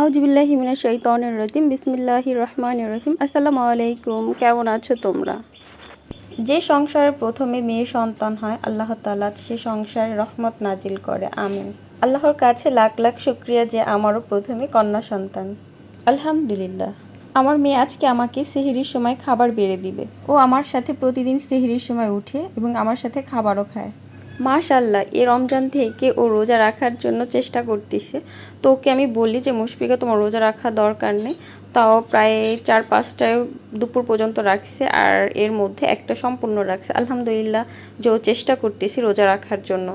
আউজবিল্লাহ হিমিনা শৈতনের রহিম বিসমিল্লাহ রহমান রহিম। আসসালামু আলাইকুম কেমন আছো তোমরা? যে সংসারে প্রথমে মেয়ে সন্তান হয় আল্লাহ তালা সে সংসারে রহমত নাজিল করে। আমিন। আল্লাহর কাছে লাখ লাখ শুক্রিয়া যে আমারও প্রথমে কন্যা সন্তান। আলহামদুলিল্লাহ। আমার মেয়ে আজকে আমাকে সেহরির সময় খাবার বেড়ে দিবে। ও আমার সাথে প্রতিদিন সেহরির সময় উঠে এবং আমার সাথে খাবারও খায়। মাশাল্লাহ এ রমজান থেকে ও রোজা রাখার জন্য চেষ্টা করতেছে। তো ওকে আমি বলি যে মুশফিকা তোমার রোজা রাখা দরকার নেই। তাও প্রায় চার পাঁচটায় দুপুর পর্যন্ত রাখছে আর এর মধ্যে একটা সম্পূর্ণ রাখছে। আলহামদুলিল্লাহ যে ও চেষ্টা করতেছি রোজা রাখার জন্য।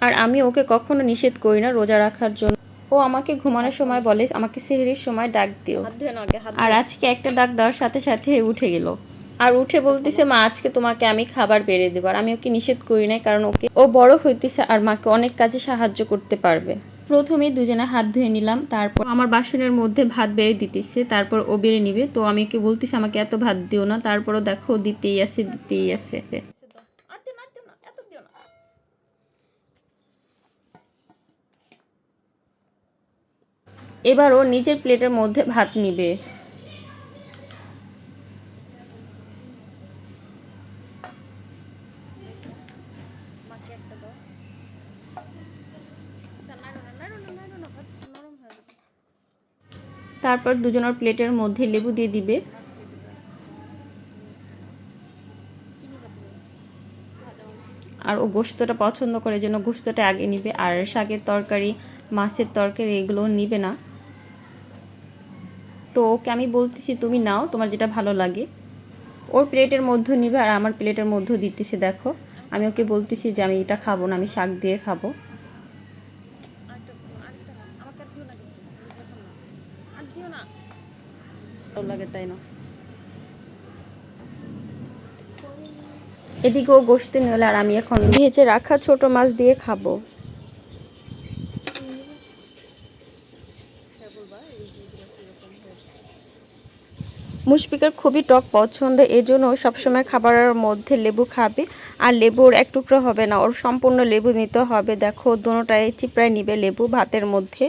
আর আমি ওকে কখনো নিষেধ করি না রোজা রাখার জন্য। ও আমাকে ঘুমানোর সময় বলে আমাকে সেহরির সময় ডাক দিও। আর আজকে একটা ডাক দেওয়ার সাথে সাথে উঠে গেল। আর উঠে বলতেছে মা আজকে তোমাকে আমি খাবার বেড়ে দেবো। আর আমি ওকে নিষেধ করি নাই কারণ ওকে ও বড় হইতেছে আর মাকে অনেক কাজে সাহায্য করতে পারবে। প্রথমে দুজনে হাত ধুয়ে নিলাম তারপর আমার বাসনের মধ্যে ভাত বেড়ে দিতেছে তারপর ও বেড়ে নিবে। তো আমি ওকে বলতেছি আমাকে এত ভাত দিও না। তারপরও দেখো দিতেই আছে দিতেই আছে। এবার ও নিজের প্লেটের মধ্যে ভাত নিবে। তারপর দুজনের প্লেটের মধ্যে লেবু দিয়ে দিবে। আর ও গোস্তটা পছন্দ করে জন্য গোস্তটা আগে নিবে, আর শাকের তরকারি, মাছের তরকারি এগুলো নিবে না। তো ওকে আমি বলতেছি, তুমি নাও, তোমার যেটা ভালো লাগে। ওর প্লেটের মধ্যে নিবে আর আমার প্লেটের মধ্যে দিতেছে, দেখো। আমি ওকে বলতেছি যে আমি এটা খাব না, আমি শাক দিয়ে খাব। লাগে, তাই না? এদিকে ও গোস্ত নিলে আর আমি এখন ভেজে রাখা ছোট মাছ দিয়ে খাব। মুশফিকার খুবই টক পছন্দ, এজন্য সবসময় খাবারের মধ্যে লেবু খাবে। আর লেবুর এক টুকরো হবে না, ওর সম্পূর্ণ লেবু নিতে হবে। দেখো দুটায় চিপড়ায় নিবে লেবু ভাতের মধ্যে।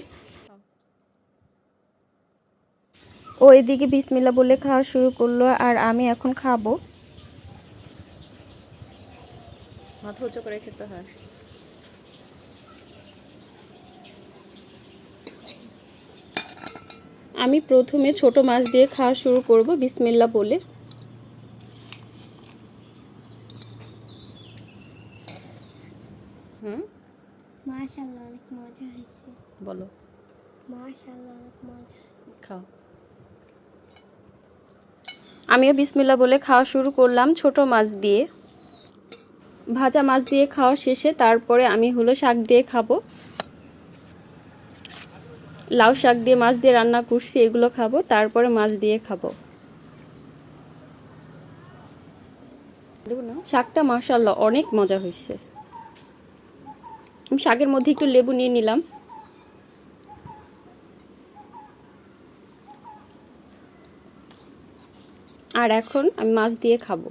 ও এদিকে বিসমিল্লা বলে খাওয়া শুরু করল আর আমি এখন খাব। মাথা উঁচু করে খেতে হয়। আমি প্রথমে ছোট মাছ দিয়ে খাওয়া শুরু করব বিসমিল্লা বলে। হুম? মাশাআল্লাহ অনেক মজা হয়েছে। বলো। মাশাআল্লাহ অনেক মজা খাও। আমিও বিসমিল্লা বলে খাওয়া শুরু করলাম ছোট মাছ দিয়ে। ভাজা মাছ দিয়ে খাওয়া শেষে তারপরে আমি হলো শাক দিয়ে খাব। লাউ শাক দিয়ে, মাছ দিয়ে রান্না করছি, এগুলো খাব, তারপরে মাছ দিয়ে খাব। শাকটা মাসাল্লাহ অনেক মজা হয়েছে। আমি শাকের মধ্যে একটু লেবু নিয়ে নিলাম। আর এখন আমি মাছ দিয়ে খাব।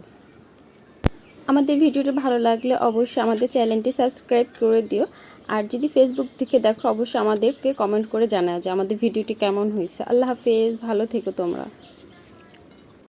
আমাদের ভিডিওটা ভালো লাগলে অবশ্যই আমাদের চ্যানেলটি সাবস্ক্রাইব করে দিও। আর যদি ফেসবুক থেকে দেখো, অবশ্যই আমাদেরকে কমেন্ট করে জানা যে আমাদের ভিডিওটি কেমন হয়েছে। আল্লাহ হাফেজ, ভালো থেকো তোমরা।